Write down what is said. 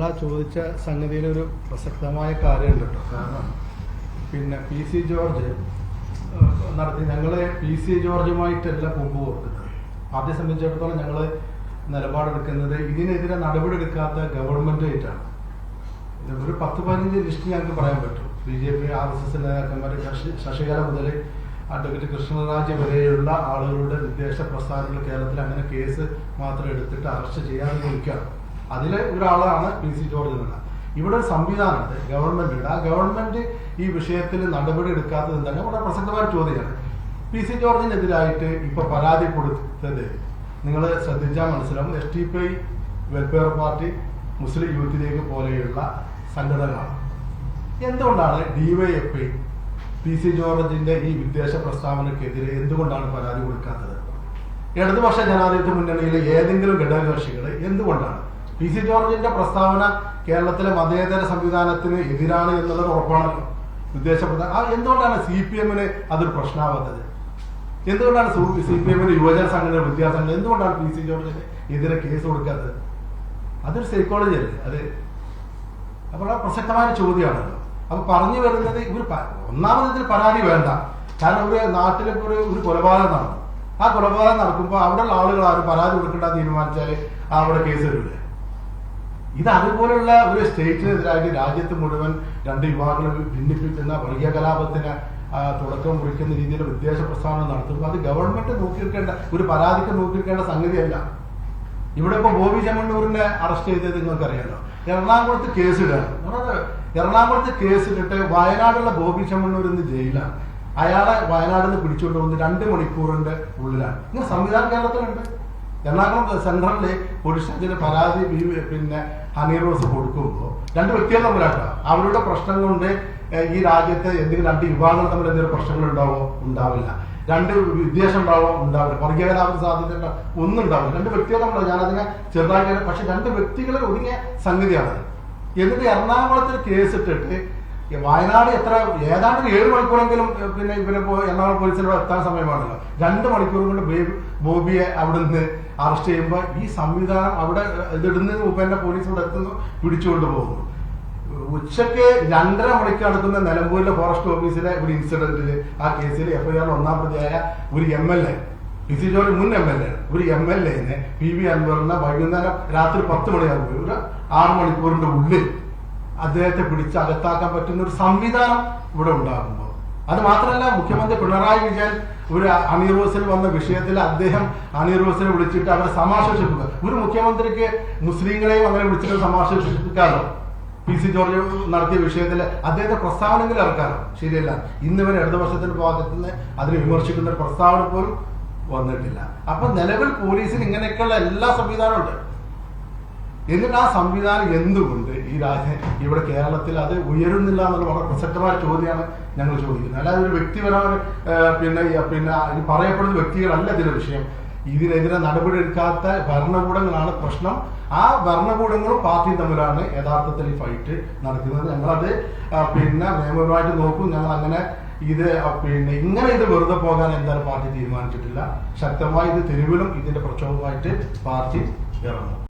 ആ ചോദിച്ച സംഗതിയിൽ ഒരു പ്രസക്തമായ കാര്യമുണ്ട് കാരണം പിന്നെ പി സി ജോർജ് നടത്തി ഞങ്ങൾ പി സി ജോർജുമായിട്ടല്ല മുമ്പ് കൊടുക്കുന്നത് ആദ്യം സംബന്ധിച്ചിടത്തോളം ഞങ്ങൾ നിലപാടെടുക്കുന്നത് ഇതിനെതിരെ ഗവൺമെന്റായിട്ടാണ് ഇത് ഒരു പത്ത് പതിനഞ്ച് ലിസ്റ്റ് ഞങ്ങൾക്ക് പറയാൻ പറ്റും. B J P R S S നേതാക്കന്മാർ ശശി ശശികല മുതൽ അഡ്വക്കേറ്റ് കൃഷ്ണരാജ് വരെയുള്ള ആളുകളുടെ വിദേശ പ്രസ്ഥാനങ്ങൾ കേരളത്തിൽ അങ്ങനെ കേസ് മാത്രം എടുത്തിട്ട് അറസ്റ്റ് ചെയ്യാതെ നിൽക്കുകയാണ് അതിലെ ഒരാളാണ് പി സി ജോർജ് എന്നുള്ളത് ഇവിടെ ഒരു സംവിധാനമുണ്ട് ഗവൺമെന്റ് ആ ഗവൺമെന്റ് ഈ വിഷയത്തിൽ നടപടി എടുക്കാത്തത് തന്നെ വളരെ പ്രസക്തമായ ചോദ്യമാണ്. പി സി ജോർജിനെതിരായിട്ട് ഇപ്പൊ പരാതി കൊടുത്തത് നിങ്ങൾ ശ്രദ്ധിച്ചാൽ മനസ്സിലാവും. S T P welfare party Muslim youth league പോലെയുള്ള സംഘടനകളാണ്. എന്തുകൊണ്ടാണ് ഡിവൈഎഫ്ഐ പി സി ജോർജിന്റെ ഈ വിദ്വേഷ പ്രസ്താവനക്കെതിരെ എന്തുകൊണ്ടാണ് പരാതി കൊടുക്കാത്തത്? ഇടതുപക്ഷ ജനാധിപത്യ മുന്നണിയിലെ ഏതെങ്കിലും ഘടകകക്ഷികൾ എന്തുകൊണ്ടാണ് പി സി ജോർജിന്റെ പ്രസ്താവന കേരളത്തിലെ മതേതര സംവിധാനത്തിന് എതിരാണ് എന്നുള്ളത് ഉറപ്പാണല്ലോ ഉദ്ദേശപ്രധാന എന്തുകൊണ്ടാണ് സി പി എമ്മിന് അതൊരു പ്രശ്നമാവുന്നത് എന്തുകൊണ്ടാണ് സി പി എമ്മിന് യുവജന സംഘടന വിദ്യാസംഘടന എന്തുകൊണ്ടാണ് പി സി ജോർജിന് എതിരെ കേസ് കൊടുക്കാത്തത്? അതൊരു സൈക്കോളജി അല്ലേ? അത് അപ്പോൾ ആ പ്രസക്തമായ ചോദ്യമാണല്ലോ അപ്പൊ പറഞ്ഞു വരുന്നത് ഇവർ ഒന്നാമത് ഇതിൽ പരാതി വേണ്ട. കാരണം ഒരു നാട്ടിലൊക്കെ ഒരു ഒരു കൊലപാതകം നടന്നു. ആ കൊലപാതകം നടക്കുമ്പോൾ അവിടെയുള്ള ആളുകൾ ആരും പരാതി കൊടുക്കേണ്ട തീരുമാനിച്ചാൽ അവിടെ കേസ് വരില്ലേ. ഇത് അതുപോലുള്ള ഒരു സ്റ്റേറ്റിനെതിരായിട്ട് രാജ്യത്ത് മുഴുവൻ രണ്ട് വിഭാഗങ്ങളെ ഭിന്നിപ്പിക്കുന്ന വർഗീയ കലാപത്തിന് തുടക്കം കുറിക്കുന്ന രീതിയിൽ വിദ്വേഷ പ്രസ്ഥാനം നടത്തുമ്പോൾ അത് ഗവൺമെന്റ് നോക്കിയിരിക്കേണ്ട ഒരു പരാതിക്ക് നോക്കിയിരിക്കേണ്ട സംഗതിയല്ല. ഇവിടെ ഇപ്പൊ ബോബി ചെമ്മണ്ണൂരിനെ അറസ്റ്റ് ചെയ്തത് നിങ്ങൾക്ക് അറിയാലോ എറണാകുളത്ത് കേസ് നമ്മളത് എറണാകുളത്ത് കേസിലിട്ട് വയനാടുള്ള ബോബി ചെമ്മണ്ണൂർ ഇന്ന് ജയിലാണ്. അയാളെ വയനാടിൽ നിന്ന് പിടിച്ചുകൊണ്ട് വന്ന് രണ്ട് മണിക്കൂറിന്റെ ഉള്ളിലാണ്. ഇങ്ങനെ സംവിധാനം കേരളത്തിലുണ്ട്. എറണാകുളം സെൻട്രലിൽ സ്റ്റേഷനിൽ പരാതി പിന്നെ ഹണി റോസ് കൊടുക്കുമ്പോൾ രണ്ട് വ്യക്തികൾ തമ്മിലാട്ടോ. അവരുടെ പ്രശ്നം കൊണ്ട് ഈ രാജ്യത്ത് എന്തെങ്കിലും രണ്ട് വിഭാഗങ്ങൾ തമ്മിൽ എന്തെങ്കിലും പ്രശ്നങ്ങൾ ഉണ്ടാവോ? ഉണ്ടാവില്ല. രണ്ട് വിദ്വേഷം ഉണ്ടാവോ? ഉണ്ടാവില്ല. വർഗീയ കലാപത്തിന് സാധ്യത? ഒന്നും ഉണ്ടാവില്ല. രണ്ട് വ്യക്തികൾ തമ്മിലാണ് ഞാനതിനെ ചെറുതാക്കി പക്ഷെ രണ്ട് വ്യക്തികളെ ഒതുങ്ങിയ സംഗതിയാണ് എന്നിട്ട് എറണാകുളത്തിൽ കേസ് ഇട്ടിട്ട് വയനാട് എത്ര ഏതാണ്ട് ഏഴ് മണിക്കൂറെങ്കിലും പിന്നെ പിന്നെ എറണാകുളം പോലീസിലൂടെ എത്താൻ സമയമാണല്ലോ. രണ്ട് മണിക്കൂർ കൊണ്ട് ബേബി ബോബിയെ അവിടെ നിന്ന് അറസ്റ്റ് ചെയ്യുമ്പോൾ ഈ സംവിധാനം അവിടെ ഇതിടുന്നതിന് മുമ്പ് തന്നെ പോലീസ് ഇവിടെ എത്തുന്നു പിടിച്ചുകൊണ്ട് പോകുന്നു. ഉച്ചയ്ക്ക് രണ്ടര മണിക്ക് നടക്കുന്ന നിലമ്പൂരിലെ ഫോറസ്റ്റ് ഓഫീസിലെ ഒരു ഇൻസിഡന്റിൽ ആ കേസിൽ എഫ്ഐആറിൽ ഒന്നാം പ്രതിയായ ഒരു M L A P George മുൻ എം എൽ എ ഒരു എം എൽ എനെ പി വി അൻവറിനെ വൈകുന്നേരം രാത്രി പത്ത് മണിയാകുമ്പോൾ ഒരു ആറ് മണിക്കൂറിന്റെ ഉള്ളിൽ അദ്ദേഹത്തെ പിടിച്ച് അകത്താക്കാൻ പറ്റുന്ന ഒരു സംവിധാനം ഇവിടെ ഉണ്ടാകുമ്പോൾ. അത് മാത്രമല്ല മുഖ്യമന്ത്രി പിണറായി വിജയൻ ഒരു അണിറോസിൽ വന്ന വിഷയത്തിൽ അദ്ദേഹം അണിറോസിനെ വിളിച്ചിട്ട് അവരെ സമാശ്വസിപ്പിക്കുക ഒരു മുഖ്യമന്ത്രിക്ക് മുസ്ലിങ്ങളെയും അങ്ങനെ വിളിച്ചിട്ട് സമാശ്വസിപ്പിക്കാമല്ലോ പി സി ജോർജ് നടത്തിയ വിഷയത്തിൽ അദ്ദേഹത്തെ പ്രസ്താവനകൾ ഇറക്കാറോ ശരിയല്ല. ഇന്ന് വരെ ഇടതുപക്ഷത്തിന്റെ ഭാഗത്ത് നിന്ന് അതിനെ വിമർശിക്കുന്ന പ്രസ്താവന പോലും വന്നിട്ടില്ല. അപ്പൊ നിലവിൽ പോലീസിന് ഇങ്ങനെയൊക്കെയുള്ള എല്ലാ സംവിധാനവും ഉണ്ട്. എന്നിട്ട് ആ സംവിധാനം എന്തുകൊണ്ട് ഈ രാജ ഇവിടെ കേരളത്തിൽ അത് ഉയരുന്നില്ല എന്നുള്ള വളരെ പ്രസക്തമായ ചോദ്യമാണ് ഞങ്ങൾ ചോദിക്കുന്നത്. അല്ലാതെ ഒരു വ്യക്തിപരമായ പിന്നെ പിന്നെ പറയപ്പെടുന്ന വ്യക്തികളല്ല ഇതിന്റെ വിഷയം. ഇതിനെതിരെ നടപടി എടുക്കാത്ത ഭരണകൂടങ്ങളാണ് പ്രശ്നം. ആ ഭരണകൂടങ്ങളും പാർട്ടിയും തമ്മിലാണ് യഥാർത്ഥത്തിൽ ഈ ഫൈറ്റ് നടക്കുന്നത്. ഞങ്ങളത് പിന്നെ നിയമപരമായിട്ട് നോക്കും. ഞങ്ങൾ അങ്ങനെ ഇത് പിന്നെ ഇങ്ങനെ ഇത് വെറുതെ പോകാൻ എന്തായാലും പാർട്ടി തീരുമാനിച്ചിട്ടില്ല. ശക്തമായി ഇത് തെരുവിലും ഇതിന്റെ പ്രക്ഷോഭമായിട്ട് പാർട്ടി ഇറങ്ങും.